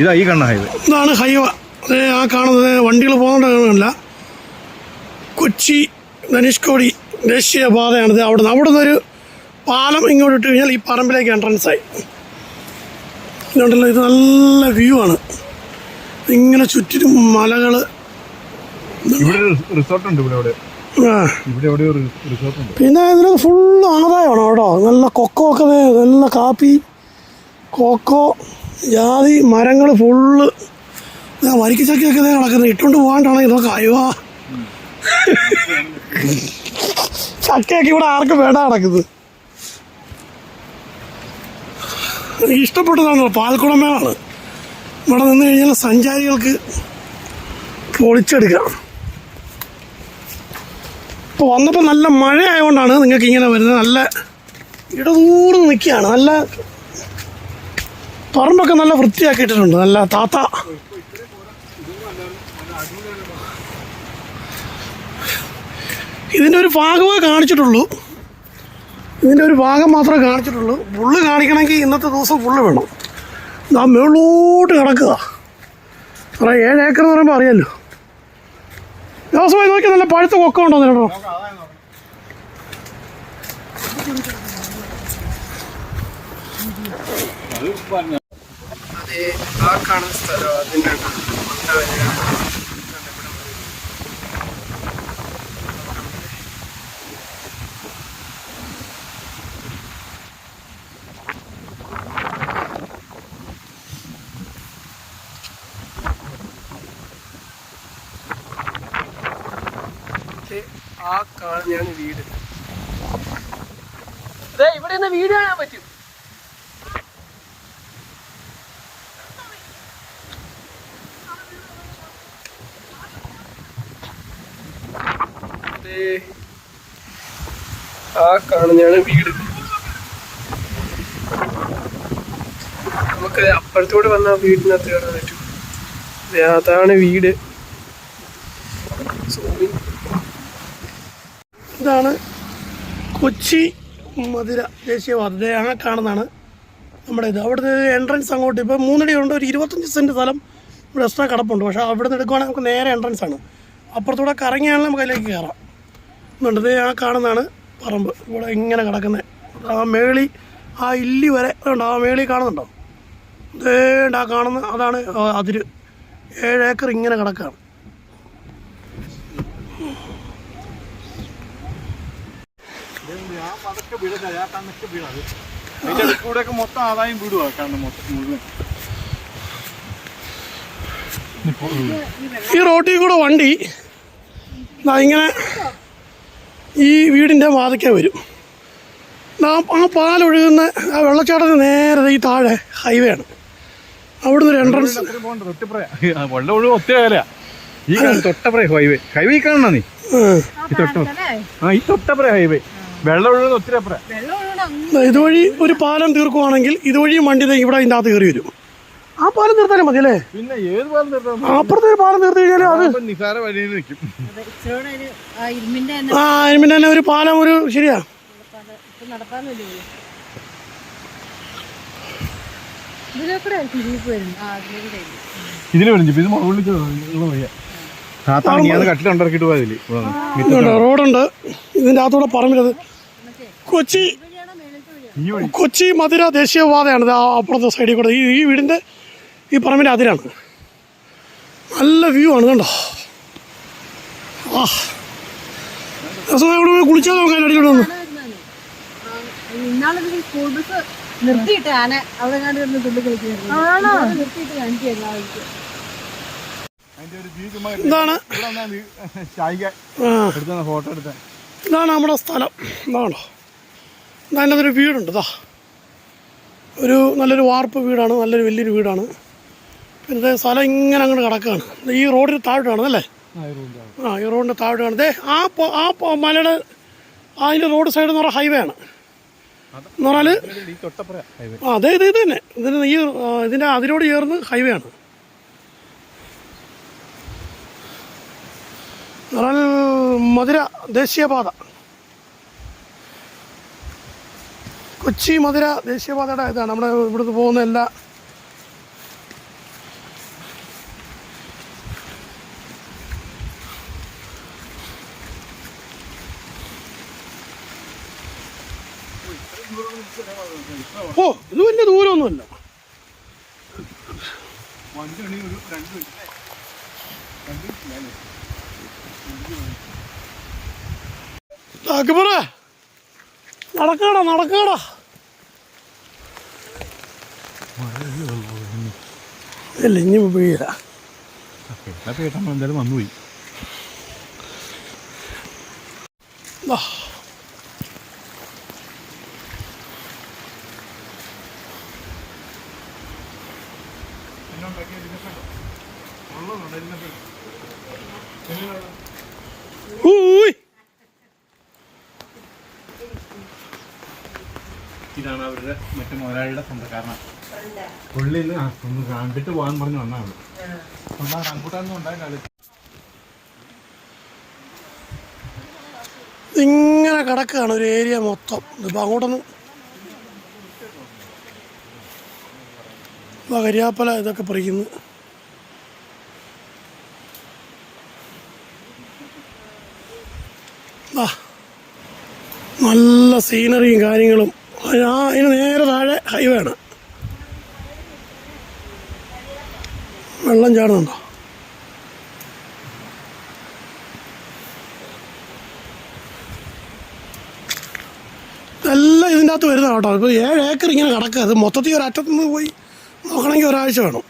ഇതാ ഈ കണ്ണ ഹൈവേ ഇതാണ് ഹൈവ. ആ കാണുന്നത് വണ്ടികൾ പോകുന്നുണ്ടല്ല കൊച്ചി ധനുഷ്കോടി ദേശീയപാതയാണിത് പാതയാണിത് അവിടുന്ന് അവിടുന്ന് ഒരു പാലം ഇങ്ങോട്ട് ഇട്ട് കഴിഞ്ഞാൽ ഈ പറമ്പിലേക്ക് എൻട്രൻസ് ആയി. ഇതുണ്ടല്ലോ ഇത് നല്ല വ്യൂ ആണ്. ഇങ്ങനെ ചുറ്റിനും മലകൾ പിന്നെ ഇതിന് ഫുള്ള് ആദായമാണ് കേട്ടോ. നല്ല കൊക്കോ ഒക്കെ നല്ല കാപ്പി. കൊക്കോ ജാതി മരങ്ങൾ ഫുള്ള്. വരിക്കച്ചക്കയൊക്കെ നടക്കുന്നത് ഇട്ടുകൊണ്ട് പോകാണ്ടാണ് ഇതൊക്കെ അയവാ. ചക്കയൊക്കെ ഇവിടെ ആർക്കും വേണ്ട നടക്കുന്നത് എനിക്ക് ഇഷ്ടപ്പെട്ടതാണ് പാൽക്കുളമേളാണ് ഇവിടെ നിന്ന് കഴിഞ്ഞാൽ സഞ്ചാരികൾക്ക് പൊളിച്ചെടുക്കാം. ഇപ്പോൾ വന്നപ്പോൾ നല്ല മഴ ആയതുകൊണ്ടാണ് നിങ്ങൾക്ക് ഇങ്ങനെ വരുന്നത് നല്ല ഇടതൂർന്ന് നിൽക്കുകയാണ് നല്ല പറമ്പൊക്കെ നല്ല വൃത്തിയാക്കിയിട്ടുണ്ട് നല്ല താത്ത. ഇതിന്റെ ഒരു ഭാഗമേ കാണിച്ചിട്ടുള്ളൂ. ഇതിന്റെ ഒരു ഭാഗം മാത്രമേ കാണിച്ചിട്ടുള്ളൂ. ഫുള്ള് കാണിക്കണമെങ്കിൽ ഇന്നത്തെ ദിവസം ഫുള്ള് വേണം. ആ മേളോട്ട് കിടക്കുക. അറേ ഏഴ് ഏക്കർ എന്ന് പറയുമ്പോൾ അറിയാമല്ലോ ദിവസമായി നോക്കി നല്ല പഴുത്ത കൊക്ക ഉണ്ടോ കേട്ടോ. അതെ ആ കാണുന്ന സ്ഥലം അതിന്റെ ആ വീട്. ഇവിടെ നിന്ന് വീട് കാണാൻ പറ്റും. ആ കാണുന്നതാണ് വീട്. നമുക്ക് അപ്പുറത്തൂടെ വന്ന വീടിനകത്ത് കയറാൻ പറ്റും. അതാണ് വീട്. ഇതാണ് കൊച്ചി മധുര ദേശീയപാത ആ കാണുന്നതാണ് നമ്മുടെ ഇത്. അവിടുത്തെ എൻട്രൻസ് അങ്ങോട്ട്. ഇപ്പോൾ മൂന്നടി കൊണ്ട് ഒരു ഇരുപത്തഞ്ച് സെന്റ് സ്ഥലം ഇവിടെ എക്സ്ട്രാ കടപ്പുണ്ട്. പക്ഷേ അവിടെ നിന്ന് എടുക്കുവാണെങ്കിൽ നമുക്ക് നേരെ എൻട്രൻസ് ആണ്. അപ്പുറത്തൂടെ കറങ്ങിയാണെങ്കിൽ നമുക്ക് അതിലേക്ക് കയറാം ദേ ആ കാണുന്നതാണ് പറമ്പ്. ഇവിടെ ഇങ്ങനെ കിടക്കുന്നത് ആ മേളി ആ ഇല്ലി വരെ ഉണ്ട് ആ മേളി കാണുന്നുണ്ടോ? ഇതേണ്ട ആ കാണുന്ന അതാണ് അതിര്. ഏഴ് ഏക്കർ ഇങ്ങനെ കിടക്കുകയാണ് കൂടെയൊക്കെ മൊത്തം ആദായം വീടുവാ കാണുന്ന മൊത്തം മുഴുവൻ. ഈ റോട്ടിൽ കൂടെ വണ്ടി ഇങ്ങനെ ഈ വീടിന്റെ വാതിക്ക വരും. ആ ആ പാലൊഴുകുന്ന ആ വെള്ളച്ചാട്ടത്തിന് നേരെ ഈ താഴെ ഹൈവേ ആണ്. അവിടുന്ന് ഒരു എൻട്രൻസ് വെള്ളം ഒഴുകും ഈ ഹൈവേ ഹൈവേ കാണണ നീ? ഈ തൊട്ട ആ ഈ ഹൈവേ വെള്ളം ഒഴുകുന്ന ഒത്തിരി അപ്പറ. ഇതുവഴി ഒരു പാലം തീർക്കുവാണെങ്കിൽ ഇതുവഴി വണ്ടി ഇവിടെ അതിന്റെ അകത്ത് കയറി വരും. ആ പാലം നിർത്താനും മതി അല്ലേ? പിന്നെ ഏത് പാലം നിർത്താം അപ്പുറത്തെ ഒരു പാലം നിർത്തി കഴിഞ്ഞാൽ അത് നിസാര വഴിയിൽ നിൽക്കും. ഇരുമ്പിന്റെ ആ പിന്നെ തന്നെ ഒരു പാലം ഒരു ശരിയാ. ഇതിൽ ഇത് മുകളിൽ റോഡുണ്ട്. ഇതിന്റെ അകത്തൂടെ പറമ്പിലത്. കൊച്ചി കൊച്ചി മധുര ദേശീയപാതയാണ് അപ്പുറത്തെ സൈഡിൽ കൂടെ. ഈ ഈ വീടിന്റെ ഈ പറമ്പിന്റെ അതിരാണ്. നല്ല വ്യൂ ആണ് കണ്ടോ? ആ രസമായി ഇവിടെ പോയി കുളിച്ചാൽ നോക്കാൻ ബസ് നിർത്തിയിട്ട് ആന അവിടെ കണ്ടു കിടന്ന് തുള്ളി കളിക്കുന്നു നിർത്തിയിട്ട് ഇതാണ് ഇതാണ് നമ്മുടെ സ്ഥലം. ഇതാണോ? നല്ലതൊരു ഒരു വീടുണ്ട് ഇതാ ഒരു നല്ലൊരു വാർപ്പ് വീടാണ് നല്ലൊരു വലിയൊരു വീടാണ്. പിന്നെ സ്ഥലം ഇങ്ങനെ അങ്ങോട്ട് കിടക്കുകയാണ് ഈ റോഡിന് താഴെയാണ് അല്ലേ? ആ ഈ റോഡിന്റെ താഴോട്ടാണ് ദേ ആ ആ മലയുടെ അതിന്റെ റോഡ് സൈഡ് എന്ന് പറഞ്ഞാൽ ഹൈവേ ആണ്. എന്ന് പറഞ്ഞാൽ ആ അതെ ഇത് ഇത് തന്നെ. ഇതിന് ഈ ഇതിന്റെ ഇതിന്റെ അതിനോട് ചേർന്ന് ഹൈവേ ആണ്. മധുര ദേശീയപാത. കൊച്ചി മധുര ദേശീയപാതയുടെ ഇതാണ്. നമ്മുടെ ഇവിടുന്ന് പോകുന്ന എല്ലാ ഓ ഇത് വലിയ ദൂരമൊന്നുമില്ല. അക്ബറേ നടക്കടാ നടക്കടാ. ഇല്ല ഇനി വീഴ കേട്ടാ കേട്ടാ എന്തായാലും വന്നുപോയി. ഇതാണ് അവരുടെ മറ്റു മുതലാളിയുടെ സ്വന്തക്കാരനാ പുള്ളിയിൽ ആ ഒന്ന് കണ്ടിട്ട് പോകാൻ പറഞ്ഞു വന്നാണ് റംബൂട്ടാനൊന്നും ഉണ്ടായ കാലത്ത്. ഇങ്ങനെ കിടക്കുകയാണ് ഒരു ഏരിയ മൊത്തം. ഇതിപ്പോൾ അങ്ങോട്ടൊന്ന് കരിയാപ്പല ഇതൊക്കെ പറിക്കുന്നു നല്ല സീനറിയും കാര്യങ്ങളും. ആ അതിന് നേരെ താഴെ ഹൈവേ ആണ്. വെള്ളം ചാടുന്നുണ്ടോ? എല്ലാം ഇതിന്റെ അകത്ത് വരുന്ന കേട്ടോ. ഇപ്പോൾ ഏഴ് ഏക്കർ ഇങ്ങനെ കിടക്കുക അത് മൊത്തത്തിൽ ഒരു അറ്റത്തുനിന്ന് പോയി. നോക്കണമെങ്കിൽ ഒരാഴ്ച വേണം